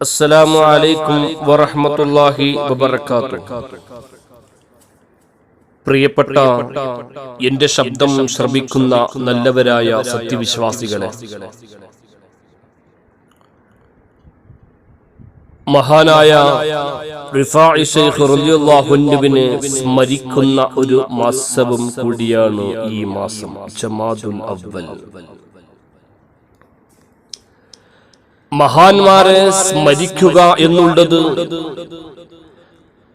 അസ്സലാമു അലൈക്കും വറഹ്മത്തുള്ളാഹി വബറകാതുഹു. പ്രിയപ്പെട്ട എന്റെ ശബ്ദം ശ്രമിക്കുന്ന നല്ലവരായ സത്യവിശ്വാസികളെ മഹാനായ അൻഹുവിനെ സ്മരിക്കുന്ന ഒരു മാസവും കൂടിയാണ് ഈ മാസം ജമാദുൽ അവ്വൽ. മഹാന്മാരെ സ്മരിക്കുക എന്നുള്ളത്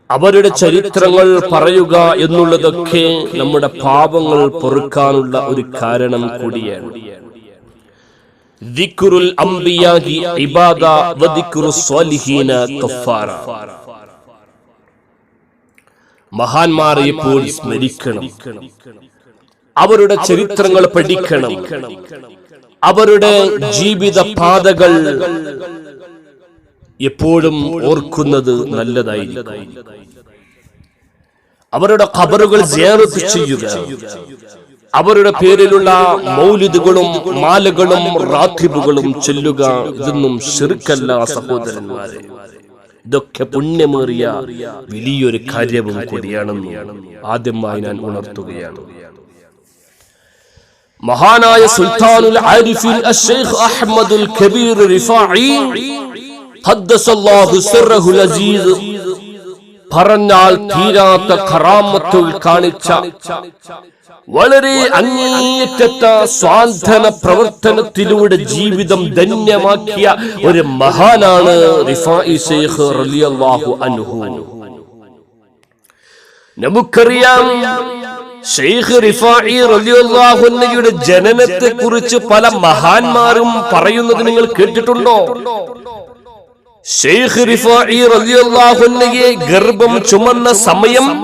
അവരുടെ ചരിത്രങ്ങൾ പറയുക എന്നുള്ളതൊക്കെ നമ്മുടെ പാപങ്ങൾ പൊറുക്കാനുള്ള ഒരു കാരണം കൂടിയാണ്. ഇബാദ മഹാന്മാരെ ഇപ്പോൾ സ്മരിക്കണം. അവരുടെ ചരിത്രങ്ങൾ പഠിക്കണം. അവരുടെ ജീവിത പാതകൾ എപ്പോഴും ഓർക്കുന്നത് നല്ലതായിരിക്കും. അവരുടെ ഖബറുകൾ സിയാറത്ത് ചെയ്യുക. അവരുടെ പേരിലുള്ള മൗലിദുകളും മാലകളും റാത്തിബുകളും ചെല്ലുക ഇതൊന്നും ശിർക്കല്ല സഹോദരന്മാരെ. ഇതൊക്കെ പുണ്യമേറിയ വലിയൊരു കാര്യവും കൂടിയാണെന്ന് ആദ്യമായി ഞാൻ ഉണർത്തുകയാണ്. മഹാനായ സുൽത്താനുൽ ആരിഫിൻ അഷ്ഷൈഖ് അഹ്മദുൽ കബീർ റിഫാഇ ഖദ്ദസല്ലാഹു സിർറഹുൽ അസീസ്. പറഞ്ഞാൽ തീരാത്ത ഖറാമത്തുകൾ കാണിച്ച വളരെ അങ്ങേയറ്റത്ത സ്വാന്തന പ്രവർത്തനത്തിലൂടെ ജീവിതം ധന്യമാക്കിയ ഒരു മഹാനാണ് റിഫാഇ ശൈഖ് റളിയല്ലാഹു അൻഹു. നമുക്കറിയാം ഷെയ്ഖ് റിഫായി അൻഹയുടെ ജനനത്തെ കുറിച്ച് പല മഹാന്മാരും പറയുന്നത് നിങ്ങൾ കേട്ടിട്ടുണ്ടോ? ഷെയ്ഖ് റിഫായി അൻഹയെ ഗർഭം ചുമന്ന സമയം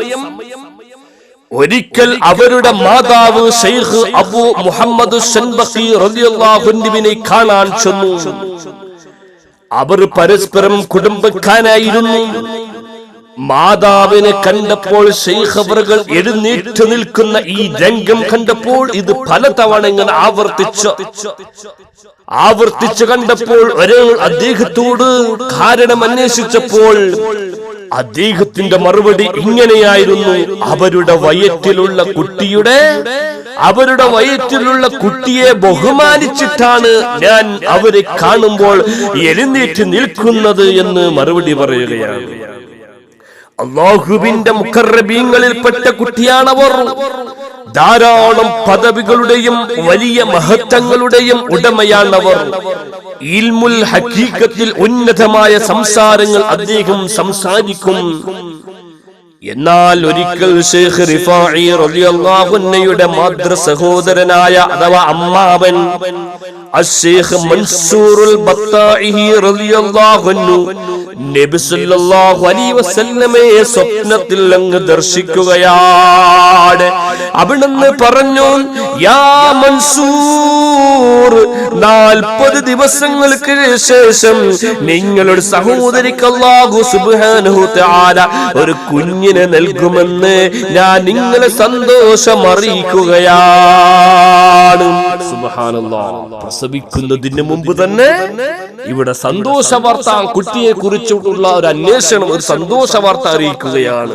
ഒരിക്കൽ അവരുടെ മാതാവ് ഷെയ്ഖ് അബു മുഹമ്മദ് ഷൻബഖി അൻഹുവിനെ കാണാൻ ചെന്നു. അവർ പരസ്പരം കുടുംബക്കാരായിരുന്നു. മാതാവിനെ കണ്ടപ്പോൾ ശൈഖവറുകൾ എഴുന്നേറ്റ് നിൽക്കുന്ന ഈ രംഗം കണ്ടപ്പോൾ ഇത് പലതവണ ഇങ്ങനെ ആവർത്തിച്ചു. ആവർത്തിച്ചു കണ്ടപ്പോൾ ഒരാൾ അദ്ദേഹത്തോട് കാരണം അന്വേഷിച്ചപ്പോൾ അദ്ദേഹത്തിന്റെ മറുപടി ഇങ്ങനെയായിരുന്നു. അവരുടെ വയറ്റിലുള്ള കുട്ടിയുടെ അവരുടെ വയറ്റിലുള്ള കുട്ടിയെ ബഹുമാനിച്ചിട്ടാണ് ഞാൻ അവരെ കാണുമ്പോൾ എഴുന്നേറ്റ് നിൽക്കുന്നത് എന്ന് മറുപടി പറയുകയാണ്. അള്ളാഹുവിന്റെ മുഖറബീങ്ങളിൽപ്പെട്ട കുട്ടിയാണവർ. ധാരാളം പദവികളുടെയും വലിയ മഹത്വങ്ങളുടെയും ഉടമയാണവർ. ഇൽമുൽ ഹക്കീക്കത്തിൽ ഉന്നതമായ സംസാരങ്ങൾ അദ്ദേഹം സംസാരിക്കും. എന്നാൽ ഒരിക്കൽ ഷെയ്ഖ് റിഫാഇ റളിയല്ലാഹു അൻഹയുടെ മാതൃ സഹോദരനായ അഥവാ അമ്മാവൻ അഷേഖ് മൻസൂറുൽ ബത്താഇഹി റളിയല്ലാഹു അൻഹു നബി സല്ലല്ലാഹു അലൈഹി വസല്ലമയെ സ്വപ്നത്തിൽ അങ്ങ് ദർശിക്കുകയാണ്. അവിടുന്ന് പറഞ്ഞു യാ മൻസൂർ നാൽപ്പത് ദിവസങ്ങൾക്ക് ശേഷം നിങ്ങളുടെ സഹോദരിക്ക് അല്ലാഹു സുബ്ഹാനഹു തആല ഒരു കുഞ്ഞിനെ നൽകുമെന്ന് ഞാൻ നിങ്ങളെ സന്തോഷം അറിയിക്കുകയാണ്. സുബ്ഹാനല്ലാഹ്. പ്രസവിക്കുന്നതിന് മുമ്പ് തന്നെ ഇവിടെ സന്തോഷ വാർത്ത കുട്ടിയെ കുറിച്ചിട്ടുള്ള ഒരു അന്വേഷണം ഒരു സന്തോഷ വാർത്ത അറിയിക്കുകയാണ്.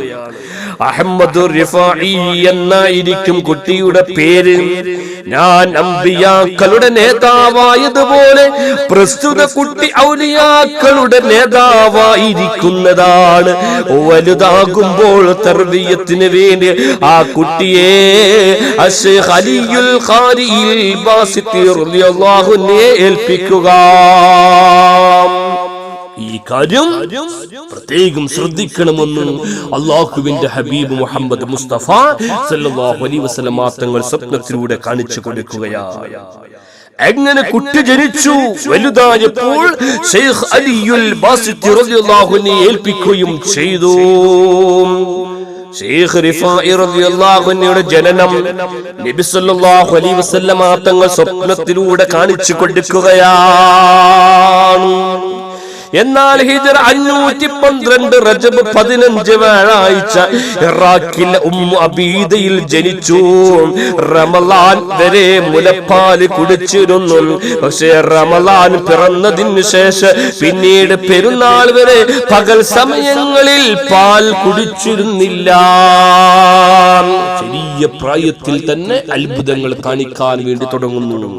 അഹമ്മദ് എന്നായിരിക്കും കുട്ടിയുടെ പേര്. ഞാൻ അമ്പിയാക്കളുടെ നേതാവായതുപോലെ പ്രസ്തുത കുട്ടി ഔലിയാക്കളുടെ നേതാവായിരിക്കുന്നതാണ്. വലുതാകുമ്പോൾ തർബീയത്തിന് വേണ്ടി ആ കുട്ടിയെ ഏൽപ്പിക്കുക. ഈ കാര്യം പ്രത്യേകം ശ്രദ്ധിക്കണമെന്ന് അള്ളാഹുവിന്റെ ഹബീബ് മുഹമ്മദ് മുസ്തഫ സല്ലല്ലാഹു അലൈഹി വസല്ലം തങ്ങൾ സ്വപ്നത്തിലൂടെ കാണിച്ചു കൊടുക്കുകയാണ്. എങ്ങനെ കുട്ടി ജനിച്ചു? വലുതായപ്പോൾ അലിയുൽ ഏൽപ്പിക്കുകയും ചെയ്തു. ജനനം നബി സല്ലല്ലാഹു അലൈഹി തങ്ങൾ സ്വപ്നത്തിലൂടെ കാണിച്ചു കൊടുക്കുകയാണ്. എന്നാൽ ഹിജറ അഞ്ഞൂറ്റി പന്ത്രണ്ട് റജബ് പതിനഞ്ച് വ്യാഴാഴ്ച ഇറാഖിലെ ഉമ്മു അബീദയിൽ ജനിച്ചു. റമലാൻ വരെ മുലപ്പാൽ കുടിച്ചിരുന്നു. പക്ഷേ റമലാൻ പിറന്നതിന് ശേഷം പിന്നീട് പെരുന്നാൾ വരെ പകൽ സമയങ്ങളിൽ പാൽ കുടിച്ചിരുന്നില്ല. ചെറിയ പ്രായത്തിൽ തന്നെ അത്ഭുതങ്ങൾ കാണിക്കാൻ വേണ്ടി തുടങ്ങുന്നു.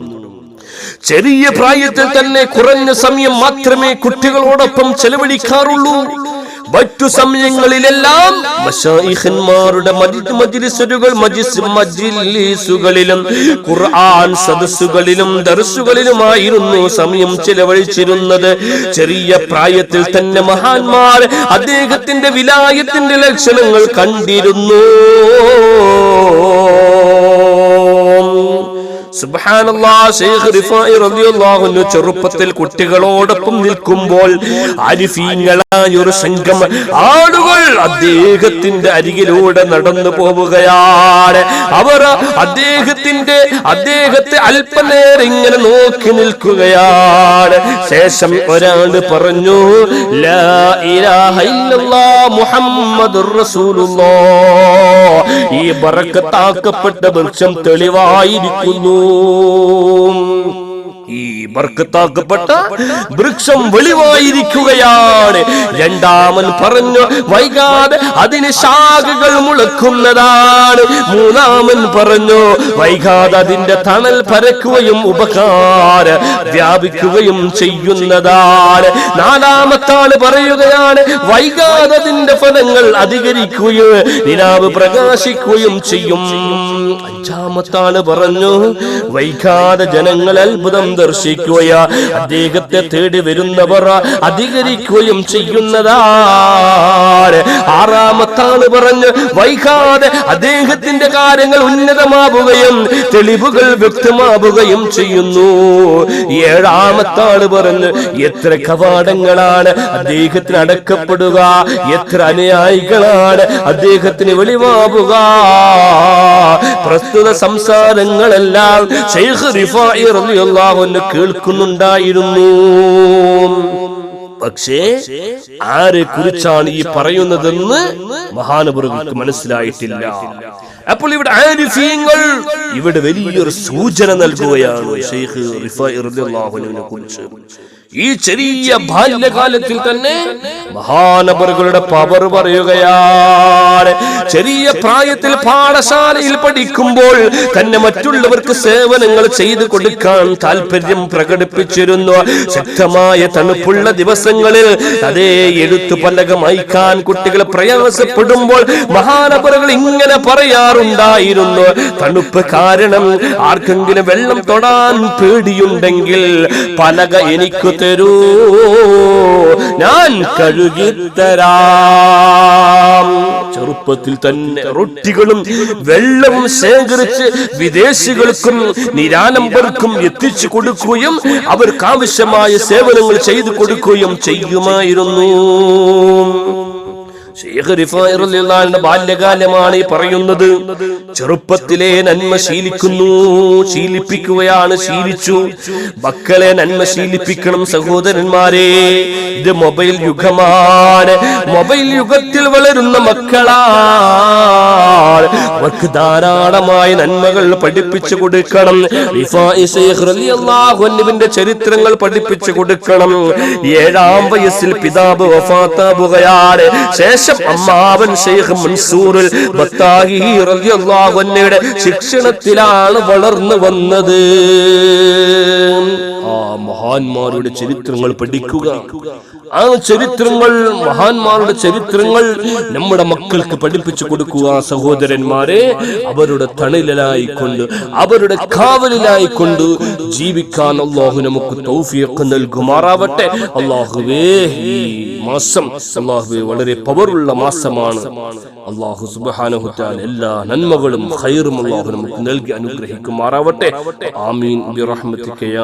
ചെറിയ പ്രായത്തിൽ തന്നെ കുറഞ്ഞ സമയം മാത്രമേ കുട്ടികളോടൊപ്പം ചെലവഴിക്കാറുള്ളൂ. മറ്റു സമയങ്ങളിലെല്ലാം മഷായിഖന്മാരുടെ മജ്ലിസുകൾ മജ്ലിസുകളിലും ഖുർആൻ സദസ്സുകളിലും ദർസുകളിലുമായിരുന്നു സമയം ചെലവഴിച്ചിരുന്നത്. ചെറിയ പ്രായത്തിൽ തന്നെ മഹാന്മാർ അദ്ദേഹത്തിന്റെ വിലായത്തിന്റെ ലക്ഷണങ്ങൾ കണ്ടിരുന്നു. ചെറുപ്പത്തിൽ കുട്ടികളോടൊപ്പം നിൽക്കുമ്പോൾ അരിഫീങ്ങളായ ഒരു സംഘം ആളുകൾ അദ്ദേഹത്തിന്റെ അരികിലൂടെ നടന്നു പോവുകയാണ്. അവർ അദ്ദേഹത്തിന്റെ അദ്ദേഹത്തെ അല്പനേരം ഇങ്ങനെ നോക്കി നിൽക്കുകയാണ്. ശേഷം ഒരാൾ പറഞ്ഞു ലാ ഇലാഹ ഇല്ലല്ലാ ഈ വൃക്ഷം തെളിവായിരിക്കുന്നു. الظالمون ഈ ബർക്കത്താക്കപ്പെട്ട വൃക്ഷം വെളിവായിരിക്കുകയാണ്. രണ്ടാമൻ പറഞ്ഞു വൈകാതെ അതിന് ശാഖകൾ മുളക്കുന്നതാണ്. മൂന്നാമൻ പറഞ്ഞു വൈകാതെ അതിന്റെ തണൽ പരക്കുകയും ഉപകാര വ്യാപിക്കുകയും ചെയ്യുന്നതാണ്. നാലാമത്താണ് പറയുകയാണ് വൈകാതെ അതിന്റെ ഫലങ്ങൾ അധികരിക്കുകയും നിലാവ് പ്രകാശിക്കുകയും ചെയ്യും. അഞ്ചാമത്താണ് പറഞ്ഞു വൈകാതെ ജനങ്ങൾ അത്ഭുതം ദർശിക്കുകയാ. അദ്ദേഹത്തെ തേടി വരുന്നവർ അധികരിക്കുകയും ചെയ്യുന്നതാണ് ആറാമത്താണ് പറഞ്ഞ് വൈകാതെ അദ്ദേഹത്തിന്റെ കാര്യങ്ങൾ ഉന്നതമാവുകയും തെളിവുകൾ വ്യക്തമാവുകയും ചെയ്യുന്നു. ഏഴാമത്താണ് പറഞ്ഞ് എത്ര കവാടങ്ങളാണ് അദ്ദേഹത്തിന് അടക്കപ്പെടുക? എത്ര അനുയായികളാണ് അദ്ദേഹത്തിന് വെളിവാവുക? പ്രസ്തുത സംസാരങ്ങളെല്ലാം ശൈഖ് റിഫായി റളിയല്ലാഹു അൻഹു കേൾക്കുന്നുണ്ടായിരുന്നു. പക്ഷേ ആരെ കുറിച്ചാണ് ഈ പറയുന്നതെന്ന് മഹാനപുരങ്ങൾക്ക് മനസ്സിലായിട്ടില്ല. അപ്പോൾ ഇവിടെ ആരിഫീങ്ങൾ ഇവിടെ വലിയൊരു സൂചന നൽകുകയാണ് ഷെയ്ഖ് അൻഹുവിനെ കുറിച്ച്. ഈ ചെറിയ ബാല്യകാലത്തിൽ തന്നെ മഹാനബറുകളുടെ പവർ പറയുകയാണ്. ചെറിയ പ്രായത്തിൽ പാഠശാലയിൽ പഠിക്കുമ്പോൾ തന്നെ മറ്റുള്ളവർക്ക് സേവനങ്ങൾ ചെയ്തു കൊടുക്കാൻ താല്പര്യം പ്രകടിപ്പിച്ചിരുന്നു. ശക്തമായ തണുപ്പുള്ള ദിവസങ്ങളിൽ അതേ എഴുത്തു പലകം അയക്കാൻ കുട്ടികൾ പ്രയാസപ്പെടുമ്പോൾ മഹാനബറുകൾ ഇങ്ങനെ പറയാറുണ്ടായിരുന്നു തണുപ്പ് കാരണം ആർക്കെങ്കിലും വെള്ളം തൊടാൻ പേടിയുണ്ടെങ്കിൽ പലക എനിക്ക് തരൂ. ഞാൻ കഴുകിത്തരാം. ചെറുപ്പത്തിൽ തന്നെ റൊട്ടികളും വെള്ളവും ശേഖരിച്ച് വിദേശികൾക്കും നിരാലംബർക്കും എത്തിച്ചു കൊടുക്കുകയും അവർക്ക് ആവശ്യമായ സേവനങ്ങൾ ചെയ്തു കൊടുക്കുകയും ചെയ്യുമായിരുന്നു. ബാല്യകാലമാണ് ഈ പറയുന്നത്. ചെറുപ്പത്തിലെ നന്മ ശീലിക്കുന്നു ശീലിപ്പിക്കുകയാണ് ശീലിച്ചു. മക്കളെ നന്മ ശീലിപ്പിക്കണം സഹോദരന്മാരെ. ഇത് മൊബൈൽ യുഗമാണ്. മൊബൈൽ യുഗത്തിൽ വളരുന്ന മക്കളാണ്. അവർക്ക് ധാരാളമായ നന്മകൾ പഠിപ്പിച്ചു കൊടുക്കണം. അൻഹുവിന്റെ ചരിത്രങ്ങൾ പഠിപ്പിച്ചു കൊടുക്കണം. ഏഴാം വയസ്സിൽ പിതാവ് വഫാത്താവുകയാണ്. ശേഷം അമ്മാവൻ ഷെയ്ഖ് മൻസൂറിൽ റളിയല്ലാഹു ശിക്ഷണത്തിലാണ് വളർന്നു വന്നത്. മഹാന്മാരുടെ ചരിത്രങ്ങൾ പഠിക്കുക. ആ ചരിത്രങ്ങൾ മഹാന്മാരുടെ ചരിത്രങ്ങൾ നമ്മുടെ മക്കൾക്ക് പഠിപ്പിച്ചു കൊടുക്കുക സഹോദരന്മാരെ. അവരുടെ തണലിലായിക്കൊണ്ട് അവരുടെ കാവലിലായിക്കൊണ്ട് ജീവിക്കാൻ അള്ളാഹു നമുക്ക് തൗഫീഖ് നൽകുമാറാവട്ടെ. അള്ളാഹുവേ ഈ മാസം അള്ളാഹുവേ വളരെ പവറുള്ള മാസമാണ്. അള്ളാഹു സുബ്ഹാനഹു എല്ലാ നന്മകളും ഖൈറും അള്ളാഹു നമുക്ക് നൽകി അനുഗ്രഹിക്കുമാറാവട്ടെ. ആമീൻ. ബിറഹ്മതിക യാ